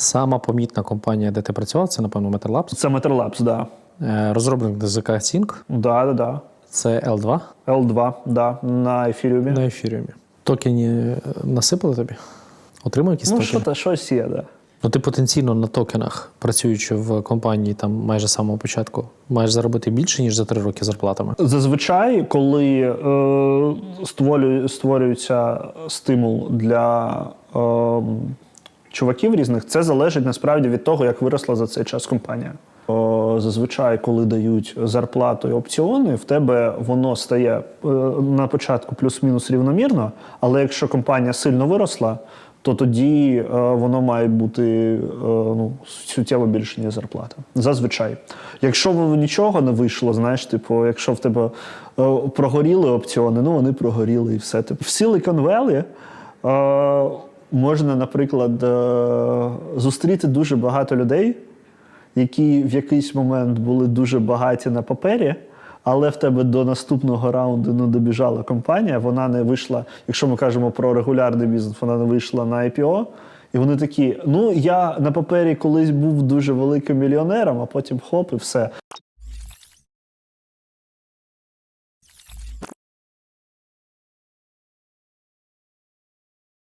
Сама помітна компанія, де ти працював, це, напевно, MeterLabs. Це Metерлабs, да. Е, Розробник ЗК Sync, Да, да, да. це L2 L2, да, на ефіріумі. на ефіріумі. Токені е, насипали тобі? Отримав якісь Ну, токени? що то щось є, да. Ну, ти потенційно на токенах, працюючи в компанії там майже з самого початку, маєш заробити більше, ніж за три роки зарплатами. Зазвичай, коли е, створює, створюється стимул для е, чуваків різних, це залежить насправді від того, як виросла за цей час компанія. Зазвичай, коли дають зарплату і опціони, в тебе воно стає е, на початку плюс-мінус рівномірно, але якщо компанія сильно виросла, то тоді е, воно має бути е, ну, суттєво більше, ніж зарплата. Зазвичай. Якщо нічого не вийшло, знаєш, типу, якщо в тебе прогоріли опціони, ну вони прогоріли і все. Типу, в Silicon Valley можна, наприклад, е, зустріти дуже багато людей, які в якийсь момент були дуже багаті на папері, але в тебе до наступного раунду не добіжала компанія, вона не вийшла, якщо ми кажемо про регулярний бізнес, вона не вийшла на IPO. І вони такі: ну я на папері колись був дуже великим мільйонером, а потім хоп, і все.